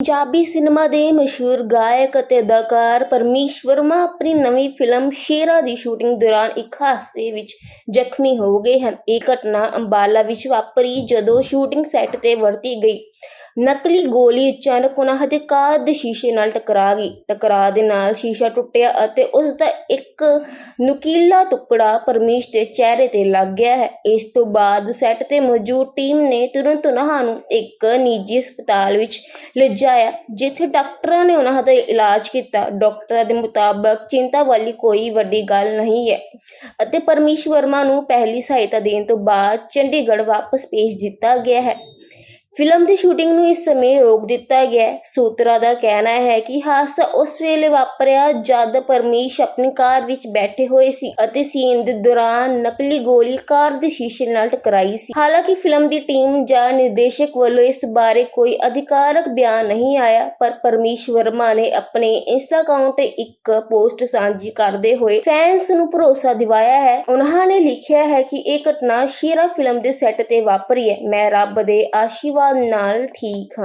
Punjabi cinema ਦੇ ਮਸ਼ਹੂਰ ਗਾਇਕ ਅਤੇ ਅਦਾਕਾਰ ਪਰਮੀਸ਼ ਵਰਮਾ ਆਪਣੀ ਨਵੀਂ ਫਿਲਮ ਸ਼ੇਰਾ ਦੀ ਸ਼ੂਟਿੰਗ ਦੌਰਾਨ ਇੱਕ ਹਾਦਸੇ ਵਿੱਚ ਜ਼ਖਮੀ ਹੋ ਗਏ ਹਨ। ਇਹ ਘਟਨਾ ਅੰਬਾਲਾ ਵਿੱਚ ਵਾਪਰੀ ਜਦੋਂ ਸ਼ੂਟਿੰਗ ਸੈੱਟ ਤੇ ਵਰਤੀ ਗਈ। ਨਕਲੀ ਗੋਲੀ ਅਚਾਨਕ ਉਹਨਾਂ ਦੇ ਕਾਰ ਦੇ ਸ਼ੀਸ਼ੇ ਨਾਲ ਟਕਰਾ ਗਈ। ਟਕਰਾਅ ਦੇ ਨਾਲ ਸ਼ੀਸ਼ਾ ਟੁੱਟਿਆ ਅਤੇ ਉਸ ਦਾ ਇੱਕ ਨੁਕੀਲਾ ਟੁਕੜਾ ਪਰਮੀਸ਼ ਦੇ ਚਿਹਰੇ ਤੇ ਲੱਗ ਗਿਆ ਹੈ। ਇਸ ਤੋਂ ਬਾਅਦ ਸੈੱਟ ਤੇ ਮੌਜੂਦ ਟੀਮ ਨੇ ਤੁਰੰਤ ਉਹਨਾਂ ਨੂੰ ਇੱਕ ਨਿੱਜੀ ਹਸਪਤਾਲ ਵਿੱਚ ਲਿਜਾਇਆ, ਜਿੱਥੇ ਡਾਕਟਰਾਂ ਨੇ ਉਹਨਾਂ ਦਾ ਇਲਾਜ ਕੀਤਾ। ਡਾਕਟਰਾਂ ਦੇ ਮੁਤਾਬਕ ਚਿੰਤਾ ਵਾਲੀ ਕੋਈ ਵੱਡੀ ਗੱਲ ਨਹੀਂ ਹੈ ਅਤੇ ਪਰਮੀਸ਼ ਵਰਮਾ ਨੂੰ ਪਹਿਲੀ ਸਹਾਇਤਾ ਦੇਣ ਤੋਂ ਬਾਅਦ ਚੰਡੀਗੜ੍ਹ ਵਾਪਸ ਭੇਜ ਦਿੱਤਾ ਗਿਆ ਹੈ। ਫਿਲਮ ਦੀ ਸ਼ੂਟਿੰਗ ਨੂੰ ਇਸ ਸਮੇਂ ਰੋਕ ਦਿੱਤਾ ਗਿਆ ਹੈ। ਸੂਤਰਾਂ ਦਾ ਕਹਿਣਾ ਹੈ ਕਿ ਹਾਦਸਾ ਉਸ ਵੇਲੇ ਵਾਪਰਿਆ ਜਦ ਪਰਮੀਸ਼ ਆਪਣੀ ਕਾਰ ਵਿੱਚ ਬੈਠੇ ਹੋਏ ਸੀ ਅਤੇ ਸੀਨ ਦੇ ਦੌਰਾਨ ਨਕਲੀ ਗੋਲੀ ਕਾਰ ਦੇ ਸ਼ੀਸ਼ੇ ਨਾਲ ਟਕਰਾਈ ਸੀ। ਹਾਲਾਂਕਿ ਫਿਲਮ ਦੀ ਟੀਮ ਜਾਂ ਨਿਰਦੇਸ਼ਕ ਵੱਲੋਂ ਇਸ ਬਾਰੇ ਕੋਈ ਅਧਿਕਾਰਕ ਬਿਆਨ ਨਹੀਂ ਆਇਆ, ਪਰ ਪਰਮੀਸ਼ ਵਰਮਾ ਨੇ ਆਪਣੇ ਇੰਸਟਾ ਅਕਾਊਂਟ ਤੇ ਇੱਕ ਪੋਸਟ ਸਾਂਝੀ ਕਰਦੇ ਹੋਏ ਫੈਨਸ ਨੂੰ ਭਰੋਸਾ ਦਿਵਾਇਆ ਹੈ। ਉਹਨਾਂ ਨੇ ਲਿਖਿਆ ਹੈ ਕਿ ਇਹ ਘਟਨਾ ਸ਼ੇਰਾ ਫਿਲਮ ਦੇ ਸੈੱਟ ਤੇ ਵਾਪਰੀ ਹੈ। ਮੈਂ ਰੱਬ ਦੇ ਆਸ਼ੀਰਵਾਦ ਨਾਲ ਠੀਕ ਹਾਂ।